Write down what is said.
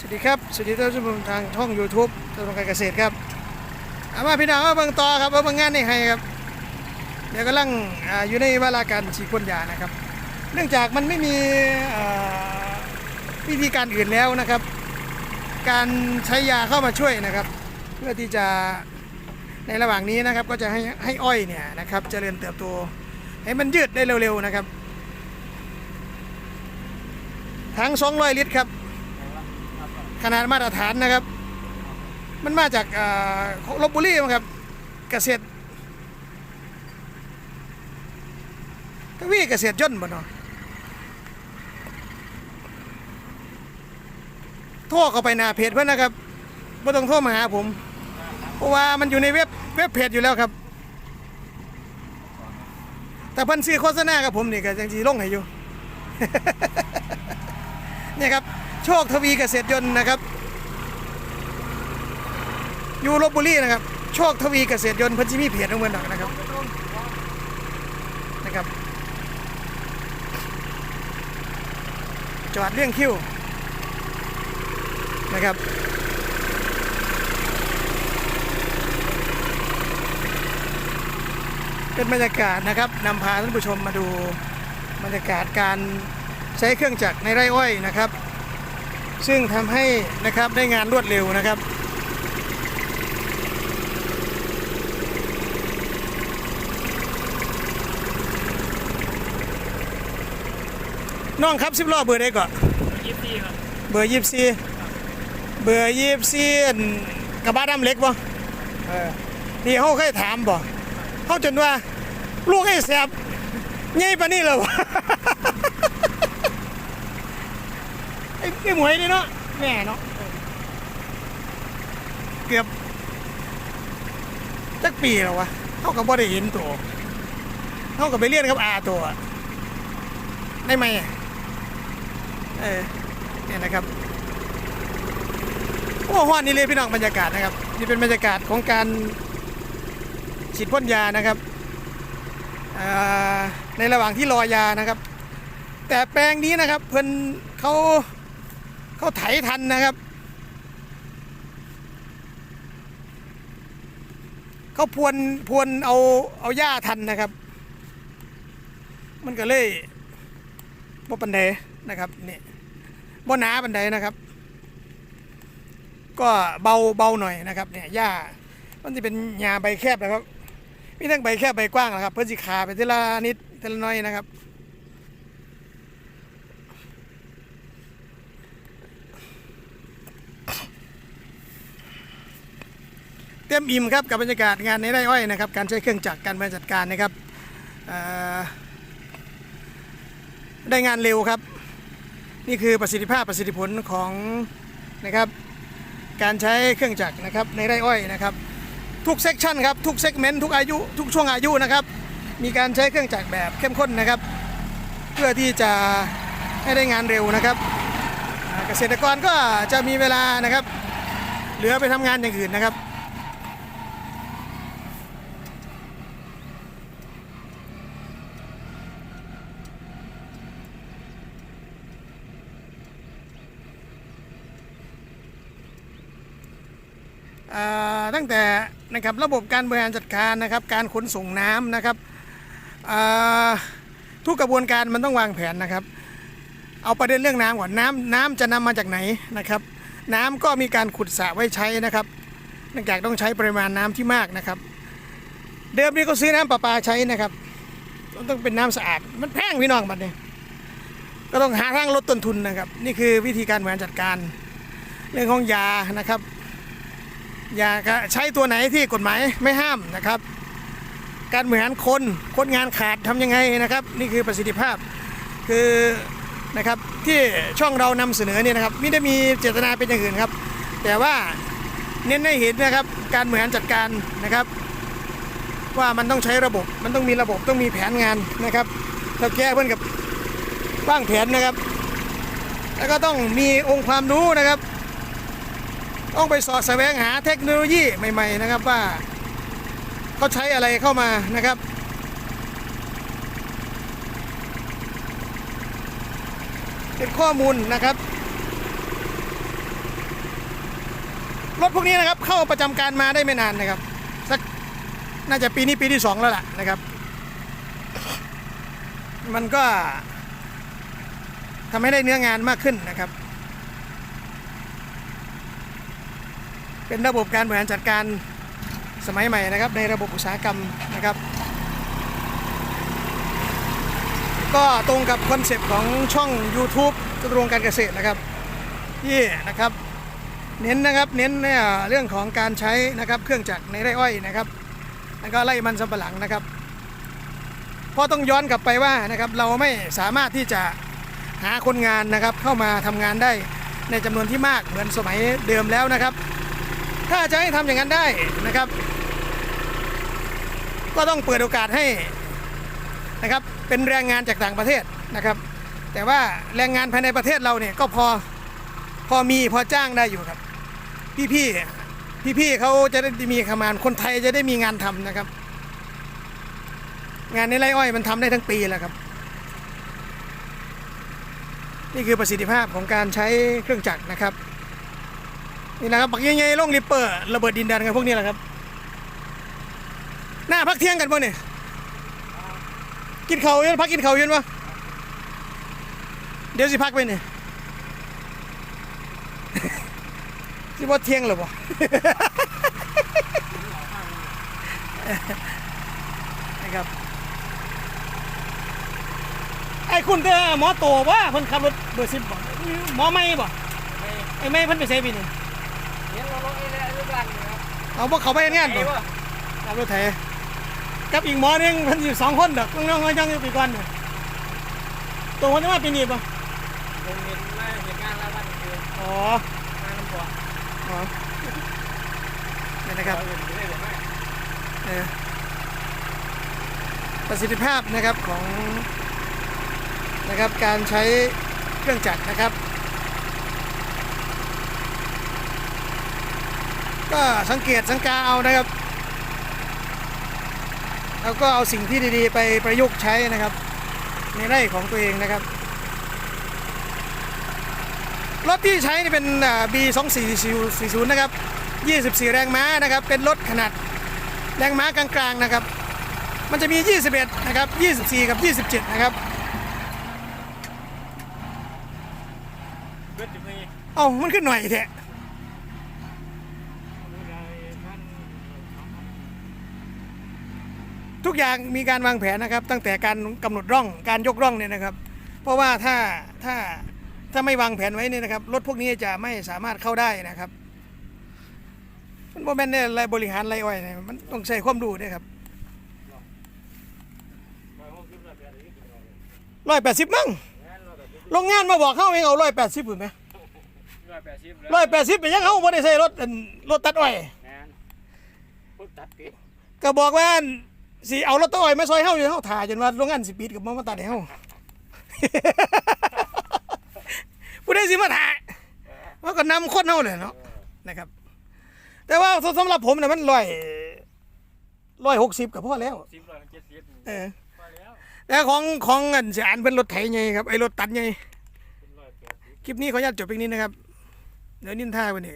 สวัสดีครับ สวัสดีท่านผู้ชมทางช่อง YouTube ตรงการเกษตรครับเอามาพี่น้องเอาเบิ่งต่อครับเอาเบิ่งงานนี่ให้ครับ เดี๋ยวกำลังออยู่ในเวลาการฉีดพ่นยานะครับ เนื่องจากมันไม่มีวิธีการอื่นแล้วนะครับ การใช้ยาเข้ามาช่วยนะครับ เพื่อที่จะในระหว่างนี้นะครับก็จะให้ให้อ้อยเนี่ยนะครับจเจริญเติบโตให้มันยืดได้เร็วๆนะครับทั้ง200 ลิตรครับ ขนาดมาตรฐานนะครับ มันมาจากลบบุรีมั้งครับเกษตรทวีเกษตรย่นบ่เนาะโทรเข้าไปหน้าเพจเพื่อนนะครับไม่ต้องโทรมาหาผม เพราะว่ามันอยู่ในเว็บเว็บเพจอยู่แล้วครับ แต่เพิ่นซื้อโฆษณากับผมนี่ก็ยังสีลงให้อยู่เนี่ยครับ โชคทวีเกษตรยนต์นะครับอยู่ลบบุรีนะครับ โชคทวีเกษตรยนต์พันธิมีเพจของเพิ่นดอกนะครับนะครับ จอดเรื่องคิวนะครับเป็นบรรยากาศนะครับนำพาท่านผู้ชมมาดูบรรยากาศการใช้เครื่องจักรในไร่อ้อยนะครับ ซึ่งทำให้นะครับได้งานรวดเร็วนะครับน้องครับสิบล้อเบอร์ได้ก่อนยี่สิบสี่ครับเบอร์ยี่สี่เบอร์ยี่สี่กระบะดำเล็กบ่เออนี่เขาเคยถามบ่เขาจนว่า ลูกไอ้แสบใหญ่ปานนี้เลยวะ ไอ้ไอ้หมวยนี่เนาะแม่เนาะเกือบจักปีแล้ววะเขาก็บ่ได้เห็นตัวเขาก็ไปเรียนกับอาตัวได้ไหมเออเนี่ยนะครับโอ้ห้อนนี่เลยพี่น้องบรรยากาศนะครับ นี่เป็นบรรยากาศของการฉีดพ่นยานะครับในระหว่างที่รอยานะครับ แต่แปลงนี้นะครับเพิ่นเขา เขาไถทันนะครับ เขาพรวนพวนเอาเอาหญ้าทันนะครับ มันก็เลยบ่ปันไดนะครับนี่บ่หนาปันไดนะครับ ก็เบาเบาหน่อยนะครับเนี่ยหญ้ามันจะเป็นหญ้าใบแคบนะครับมีทั้งใบแคบใบกว้างนะครับ เพื่อสิขาไปทีละนิดทีละน้อยนะครับ เต็มอิ่มครับกับบรรยากาศงานในไร่อ้อยนะครับการใช้เครื่องจักรการบริหารจัดการนะครับได้งานเร็วครับ นี่คือประสิทธิภาพประสิทธิผลของนะครับการใช้เครื่องจักรนะครับในไร่อ้อยนะครับ ทุกเซกชันครับทุกเซกเมนต์ทุกอายุทุกช่วงอายุนะครับ มีการใช้เครื่องจักรแบบเข้มข้นนะครับ เพื่อที่จะให้ได้งานเร็วนะครับเกษตรกรก็จะมีเวลานะครับ เหลือไปทำงานอย่างอื่นนะครับ ตั้งแต่นะครับระบบการบริหารจัดการนะครับ การขนส่งน้ำนะครับทุกกระบวนการมันต้องวางแผนนะครับ เอาประเด็นเรื่องน้ำก่อนน้ำน้ำจะนำมาจากไหนนะครับ น้ำก็มีการขุดสระไว้ใช้นะครับเนื่องจากต้องใช้ปริมาณน้ำที่มากนะครับ เดิมนี้ก็ซื้อน้ำประปาใช้นะครับ ต้องเป็นน้ำสะอาดมันแพงพี่น้องบัดนี้ก็ต้องหาทางลดต้นทุนนะครับ นี่คือวิธีการบริหารจัดการ เรื่องของยานะครับ อย่าใช้ตัวไหนที่กฎหมายไม่ห้ามนะครับ การบริหารคนคนงานขาดทำยังไงนะครับ นี่คือประสิทธิภาพคือนะครับที่ช่องเรานำเสนอเนี่ยนะครับไม่ได้มีเจตนาเป็นอย่างอื่นครับ แต่ว่าเน้นให้เห็นนะครับ การบริหารจัดการนะครับ ว่ามันต้องใช้ระบบมันต้องมีระบบต้องมีแผนงานนะครับถ้าแก้เพื่อนกับวางแผนนะครับ แล้วก็ต้องมีองค์ความรู้นะครับ ต้องไปสอดแสวงหาเทคโนโลยีใหม่ๆนะครับว่าเขาใช้อะไรเข้ามานะครับ เป็นข้อมูลนะครับ รถพวกนี้นะครับเข้าประจำการมาได้ไม่นานนะครับสักน่าจะปีนี้ปีที่สองแล้วล่ะนะครับ มันก็ทำให้ได้เนื้องานมากขึ้นนะครับ เป็นระบบการบริหารจัดการสมัยใหม่นะครับ ในระบบอุตสาหกรรมนะครับ ก็ตรงกับคอนเซปต์ของช่อง YouTube กระทรวงการเกษตรนะครับที่นะครับ เน้นนะครับเน้นเนี่ยเรื่องของการใช้นะครับเครื่องจักรในไร่อ้อยนะครับแล้วก็ไร่มันสำปะหลังนะครับเพราะต้องย้อนกลับไปว่านะครับเราไม่สามารถที่จะหาคนงานนะครับเข้ามาทำงานได้ในจำนวนที่มากเหมือนสมัยเดิมแล้วนะครับ ถ้าจะให้ทำอย่างนั้นได้นะครับ ก็ต้องเปิดโอกาสให้นะครับเป็นแรงงานจากต่างประเทศนะครับ แต่ว่าแรงงานภายในประเทศเราเนี่ยก็พอพอมีพอจ้างได้อยู่ครับ พี่พี่พี่พี่ๆเขาจะได้มีขมานคนไทยจะได้มีงานทำนะครับ งานในไร่อ้อยมันทำได้ทั้งปีแหล้วครับ นี่คือประสิทธิภาพของการใช้เครื่องจักรนะครับ นี่นะครับปักยังไงลงริปเปอร์ระเบิดดินแดนกันพวกนี้แหละครับ หน้าพักเที่ยงกันป่ะเนี่ยกินเขาวยืนพักกินเขาวยืนวะเดี๋ยวสิพักไปเนี่ยสิว่าเที่ยงหรือเปล่านะครับไอ้คุณเตอหมอโตว่าเพิ่นขับรถเบอร์สิบบ่หมอไม่บ่ไอ้ไม่เพิ่นไปใช้ปีนี่เลี้ยงเราลง ไอ้เนี่ยรูปร่างเนี่ยครับเอาพวกเขาไปเฮ็ดงานบ่ไอ้วะขับรถไถกับอีกหมอหนึงเพิ่นอยู่สองคนดอกน้องๆยังอยู่ปีก่อนเนี่ยตัวคนจะมาปีนี้ป่ะผมเห็นมาเห็นงานแล้ววันคืออ๋อ งานน้ำบ่ออ๋อนี่นะครับเห็นได้เลยไหมเออประสิทธิภาพนะครับของนะครับการใช้เครื่องจักรนะครับ ก็สังเกตสังกาเอานะครับ แล้วก็เอาสิ่งที่ดีๆ ไปประยุกต์ใช้นะครับ ในไร่ของตัวเองนะครับ รถที่ใช้นี่เป็นอ่า B 2 4 4 0 นะครับ 24 แรงม้านะครับ เป็นรถขนาดแรงม้ากลางๆนะครับ มันจะมี 21 นะครับ 24 กับ 27 นะครับเบิดจะมีเอ้ามันขึ้นหน่อยแท้ ทุกอย่างมีการวางแผนนะครับ ตั้งแต่การกำหนดร่องการยกร่องเนี่ยนะครับ เพราะว่าถ้าถ้าถ้าไม่วางแผนไว้เนี่ยนะครับรถพวกนี้จะไม่สามารถเข้าได้นะครับมันโมเมนต์เนี่ยไรบริหารไรอ้อยเนี่ยมันต้องใช้ความรู้ด้วยครับร้อยแปดสิบมั้งโรงงานมาบอกเข้าเองเอาร้อยแปดสิบถูกไหมร้อยแปดสิบร้อยแปดสิบเป็นยังเขาไม่ได้ใช้รถอันรถตัดอ้อยแอนพูดตัดกินก็บอกว่า สิเอารถตัดอ้อยมาซอยเฮาอยู่เฮาถ่ายจนว่าโรงงานสิปิดกับมามาตัดให้เฮา ผู้ใดสิมาถ่ายว่าก็นำคนเฮาเลยเนาะนะครับ แต่ว่าสำหรับผมน่ะมันร้อยร้อยหกสิบกับพ่อแล้วสิบร้อยเจ็ดสิบเออพอแล้วแต่ของของเงินเสียอันเป็นรถไถไงครับไอ้รถตัดไงเป็นร้อยแปดสิบคลิปนี้ขออนุญาตจบเพียงนี้นะครับ เดี๋ยวนินทาไปนี่